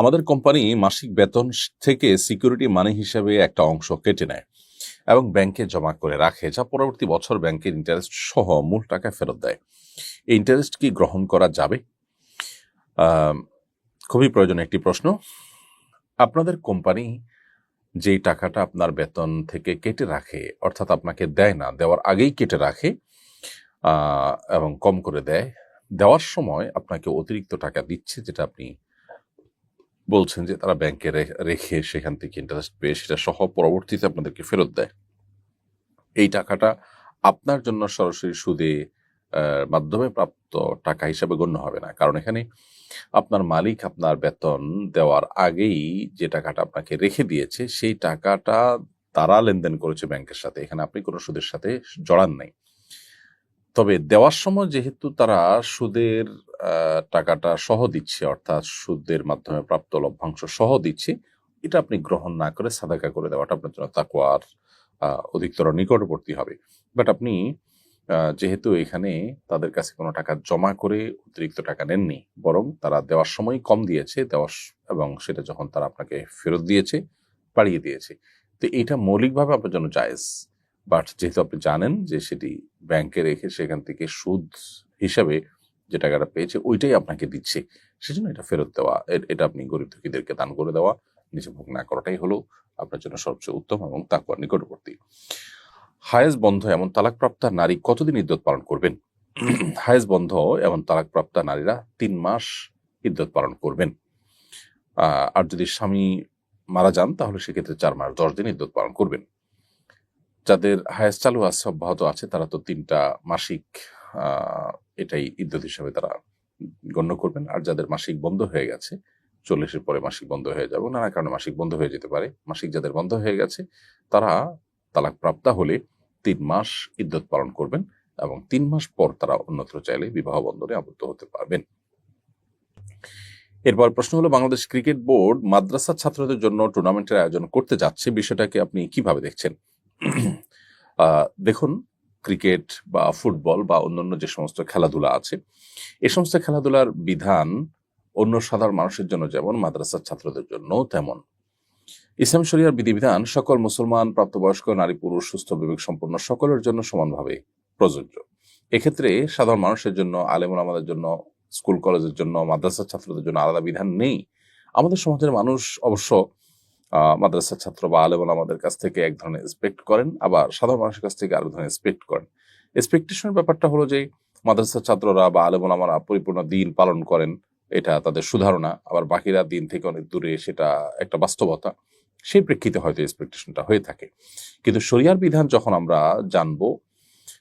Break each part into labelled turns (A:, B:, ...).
A: আমাদের কোম্পানি মাসিক বেতন থেকে সিকিউরিটি মানি হিসেবে একটা অংশ কেটে নেয় এবং ব্যাংকে জমা করে রাখে, যা পরবর্তী বছর ব্যাংকের ইন্টারেস্ট সহ মূল টাকা ফেরত দেয়। এই ইন্টারেস্ট কি গ্রহণ করা যাবে? খুবই প্রয়োজনীয় একটি প্রশ্ন। আপনাদের কোম্পানি যেই টাকাটা আপনার বেতন থেকে কেটে রাখে, অর্থাৎ আপনাকে দেয় না, দেওয়ার আগেই কেটে রাখে এবং কম করে দেয়, দেওয়ার সময় আপনাকে অতিরিক্ত টাকা দিচ্ছে, যেটা আপনি বলছেন যে তারা ব্যাংকে রেখে সেখান থেকে ইন্টারেস্ট পেয়ে সেটা সহ পরবর্তীতে আপনাদেরকে ফেরত দেয়। এই টাকাটা আপনার জন্য সরাসরি সুদে মাধ্যমে প্রাপ্ত টাকা হিসাবে গণ্য হবে না। কারণ এখানে আপনার মালিক আপনার বেতন দেওয়ার আগেই যে টাকাটা আপনাকে রেখে দিয়েছে, সেই টাকাটা তারা লেনদেন করেছে ব্যাংকের সাথে। এখানে আপনি কোনো সুদের সাথে জড়ান নাই। তবে দেওয়ার সময় যেহেতু তারা সুদের টাকাটা সহ দিচ্ছে, অর্থাৎ সুদের মাধ্যমে প্রাপ্ত লভ্যাংশ সহ দিচ্ছে, এটা আপনি গ্রহণ না করে সাদাকা করে দেওয়াটা আপনার জন্য তাকুয়ার অধিকতর নিকটবর্তী হবে। বাট আপনি যেহেতু এখানে তাদের কাছে কোনো টাকা জমা করে অতিরিক্ত টাকা নেননি, বরং তারা দেওয়ার সময় কম দিয়েছে, দেওয়ার এবং সেটা যখন তারা আপনাকে ফেরত দিয়েছে, বাড়িয়ে দিয়েছে। তো এটা মৌলিকভাবে আপনার জন্য জায়েজ। বাট যেহেতু আপনি জানেন যে সেটি ব্যাংকে রেখে সেখান থেকে সুদ হিসাবে যে টাকাটা পেয়েছে, ওইটাই আপনাকে দিচ্ছে। সেজন্য এটা ফেরত দেওয়া এটা আপনি গরিব দুঃখীদেরকে দান করে দেওয়া, নিজে ভোগ না করাটাই হলো আপনার জন্য সবচেয়ে উত্তম এবং তাকুয়ার নিকটবর্তী। হায়েজ বন্ধ এমন তালাকপ্রাপ্তা নারী কতদিন ইদ্যত পালন করবেন? হায়েজ বন্ধ এমন তালাকপ্রাপ্তা নারীরা তিন মাস ইদ্যত পালন করবেন। আর যদি স্বামী মারা যান তাহলে সেক্ষেত্রে চার মাস দশ দিন ইদ্যত পালন করবেন। যাদের হায়েজ চালু আছে, অব্যাহত আছে, তারা তো তিনটা মাসিক এটাই ইদ্যত হিসাবে তারা গণ্য করবেন। আর যাদের মাসিক বন্ধ হয়ে গেছে, চল্লিশের পরে মাসিক বন্ধ হয়ে যাবে। নানা কারণে মাসিক বন্ধ হয়ে যেতে পারে। মাসিক যাদের বন্ধ হয়ে গেছে, তারা তালাক প্রাপ্তা হলে তিন মাস ইদ্যত পালন করবেন এবং তিন মাস পর তারা অন্যত্র চাইলে বিবাহ বন্ধনে আবদ্ধ হতে পারবেন। এরপর প্রশ্ন হলো, বাংলাদেশ ক্রিকেট বোর্ড মাদ্রাসা ছাত্রদের জন্য টুর্নামেন্টের আয়োজন করতে যাচ্ছে, বিষয়টাকে আপনি কীভাবে দেখছেন? দেখুন, ক্রিকেট বা ফুটবল বা অন্যান্য যে সমস্ত খেলাধুলা আছে, এ সমস্ত খেলাধুলার বিধান অন্য সাধারণ মানুষের জন্য যেমন মাদ্রাসার ছাত্রদের জন্য তেমন। ইসলাম শরিয়ার বিধিবিধান সকল মুসলমান, প্রাপ্তবয়স্ক, নারী, পুরুষ, সুস্থ, বিবেক সম্পন্ন সকলের জন্য সমানভাবে প্রযোজ্য। এক্ষেত্রে সাধারণ মানুষের জন্য, আলেমুল আমাদের জন্য, স্কুল কলেজের জন্য, মাদ্রাসার ছাত্রদের জন্য আলাদা বিধান নেই। আমাদের সমাজের মানুষ অবশ্য মাদ্রাসার ছাত্র বা আলেমুল আমাদের কাছ থেকে এক ধরনের এক্সপেক্ট করেন, আবার সাধারণ মানুষের কাছ থেকে আরেক ধরনের এক্সপেক্ট করেন। এক্সপেকটেশনের ব্যাপারটা হলো যে, মাদ্রাসার ছাত্ররা বা আলেমুল আমারা পরিপূর্ণ দিন পালন করেন, এটা তাদের সুধারণা, আবার বাকিরা দিন থেকে অনেক দূরে সেটা একটা বাস্তবতা। সেই প্রেক্ষিতে হয়তো এক্সপেকটেশনটা হয়ে থাকে। কিন্তু শরিয়ার বিধান যখন আমরা জানব,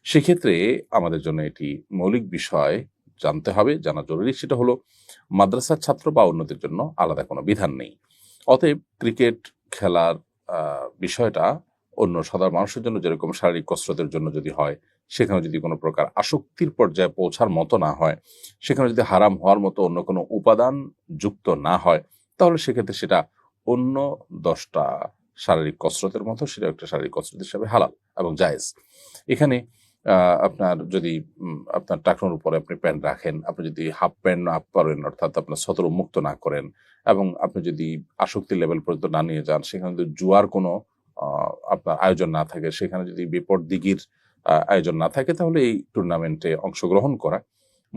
A: সেক্ষেত্রে আমাদের জন্য এটি মৌলিক বিষয় জানতে হবে, জানা জরুরি। সেটা হলো, মাদ্রাসার ছাত্র বা অন্যদের জন্য আলাদা কোনো বিধান নেই। অতএব ক্রিকেট খেলার বিষয়টা অন্য সাধারণ মানুষের জন্য যেরকম শারীরিক কসরতের জন্য যদি হয় সেখানে যদি কোনো প্রকার আসক্তির পর্যায়ে পৌঁছার মতো না হয়, সেখানে যদি হারাম হওয়ার মতো অন্য কোনো উপাদান যুক্ত না হয়, তাহলে সেক্ষেত্রে সেটা অন্য দশটা শারীরিক কসরতের মতো সেটা একটা শারীরিক কসরত হিসাবে হালাল এবং জায়েজ। এখানে আপনার যদি আপনার টাকনোর উপরে আপনি প্যান্ট রাখেন, আপনি যদি হাফ প্যান্ট না করেন, অর্থাৎ আপনার সতর মুক্ত না করেন, এবং আপনি যদি আসক্তি লেভেল পর্যন্ত না নিয়ে যান, সেখানে যদি জুয়ার কোনো আপনার আয়োজন না থাকে, সেখানে যদি বিপদ দিঘির আয়োজন না থাকে, তাহলে এই টুর্নামেন্টে অংশগ্রহণ করা।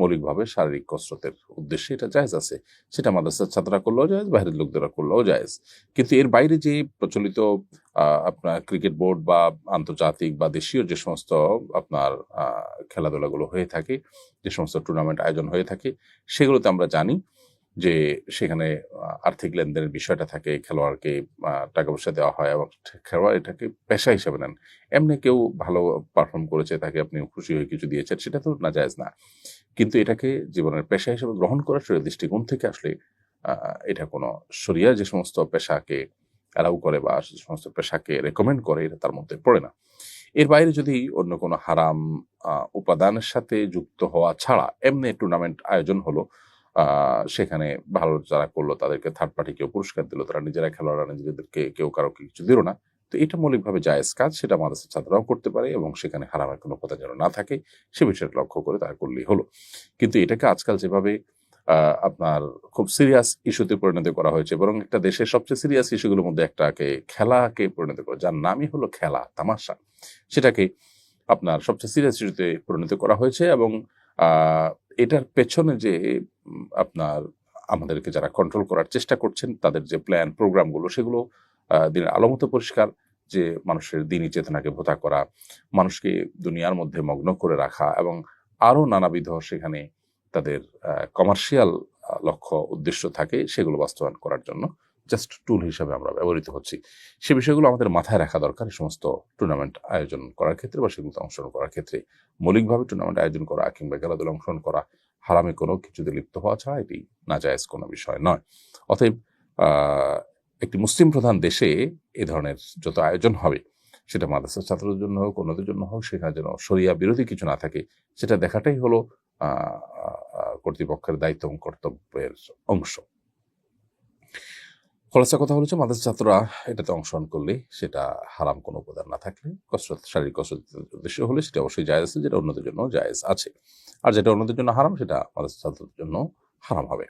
A: মৌলিকভাবে শারীরিক কসরতের উদ্দেশ্যে এটা জায়েজ আছে। সেটা মাদ্রাসার ছাত্ররা করলেও জায়েজ, বাইরের লোকদেরা করলেও জায়েজ। কিন্তু এর বাইরে যে প্রচলিত আপনার ক্রিকেট বোর্ড বা আন্তর্জাতিক বা দেশীয় যে সমস্ত আপনার খেলাধুলাগুলো হয়ে থাকে, যে সমস্ত টুর্নামেন্ট আয়োজন হয়ে থাকে, সেগুলোতে আমরা জানি যে সেখানে আর্থিক লেনদেনের বিষয়টা থাকে, খেলোয়াড়কে টাকা পয়সা দেওয়া হয় এবং খেলোয়াড় এটাকে পেশা হিসেবে নেন। এমনি কেউ ভালো পারফর্ম করেছে, তাকে আপনি খুশি হয়ে কিছু দিয়েছেন, সেটা তো না জায়েজ না। কিন্তু এটাকে জীবনের পেশা হিসেবে গ্রহণ করার সেটা দৃষ্টিকোণ থেকে আসলে এটা কোনো শরিয়া যে সমস্ত পেশাকে অ্যালাউ করে বা যে সমস্ত পেশাকে রেকমেন্ড করে, এটা তার মধ্যে পড়ে না। এর বাইরে যদি অন্য কোনো হারাম উপাদানের সাথে যুক্ত হওয়া ছাড়া, এমনি টুর্নামেন্ট আয়োজন হলো সেখানে ভালো যারা করল তাদেরকে থার্ড পার্টি কেউ পুরস্কার দিল, তারা নিজেরা খেলোয়াড়রা নিজেদেরকে কেউ কারও কিছু দিল না। তো এটা মৌলিকভাবে জায়েজ কাজ, সেটা মাদ্রাসার ছাত্ররাও করতে পারে এবং সেখানে হারামের কোনো কথা যেন না থাকে, সে বিষয়টা লক্ষ্য করে তারা করলেই হলো। কিন্তু এটাকে আজকাল যেভাবে আপনার খুব সিরিয়াস ইস্যুতে পরিণত করা হয়েছে, বরং একটা দেশের সবচেয়ে সিরিয়াস ইস্যুগুলোর মধ্যে একটাকে খেলাকে পরিণত করা, যার নামই হলো খেলা, তামাশা। সেটাকে আপনার সবচেয়ে সিরিয়াস ইস্যুতে পরিণত করা হয়েছে এবং এটার পেছনে যে আপনার, আমাদেরকে যারা কন্ট্রোল করার চেষ্টা করছেন, তাদের যে প্ল্যান প্রোগ্রামগুলো সেগুলো দিনের আলোমতো পরিষ্কার, যে মানুষের দিনই চেতনাকে ভোতা করা, মানুষকে দুনিয়ার মধ্যে মগ্ন করে রাখা এবং আরও নানাবিধ সেখানে তাদের কমার্শিয়াল লক্ষ্য, উদ্দেশ্য থাকে, সেগুলো বাস্তবায়ন করার জন্য। জাস্ট টুল হিসাবে আমরা ব্যবহৃত হচ্ছি। সে বিষয়গুলো আমাদের মাথায় রাখা দরকার এই সমস্ত টুর্নামেন্ট আয়োজন করার ক্ষেত্রে বা সেগুলোতে অংশগ্রহণ করার ক্ষেত্রে। মৌলিকভাবে টুর্নামেন্ট আয়োজন করা কিংবা খেলাধুলা অংশগ্রহণ করা, হারামে কোনো কিছুতে লিপ্ত হওয়া ছাড়া এটি নাজায়েজ কোনো বিষয় নয়। অতএব একটি মুসলিম প্রধান দেশে এ ধরনের যত আয়োজন হবে, সেটা মাদ্রাসার ছাত্রদের জন্য হোক, অন্যদের জন্য হোক, সেখানে যেন শরিয়া বিরোধী কিছু না থাকে, সেটা দেখাটাই হলো কর্তৃপক্ষের দায়িত্ব এবং কর্তব্যের অংশ। খরচা কথা হলো মাদ্রাসা ছাত্ররা এটাতে অংশগ্রহণ করলে সেটা হারাম কোনো উপাদান না থাকলে কসরত, শারীরিক কসরত উদ্দেশ্য হলে সেটা অবশ্যই জায়েজ আছে, যেটা অন্যদের জন্য জায়েজ আছে। আর যেটা অন্যদের জন্য হারাম, সেটা মাদ্রাসা ছাত্রদের জন্য হারাম হবে।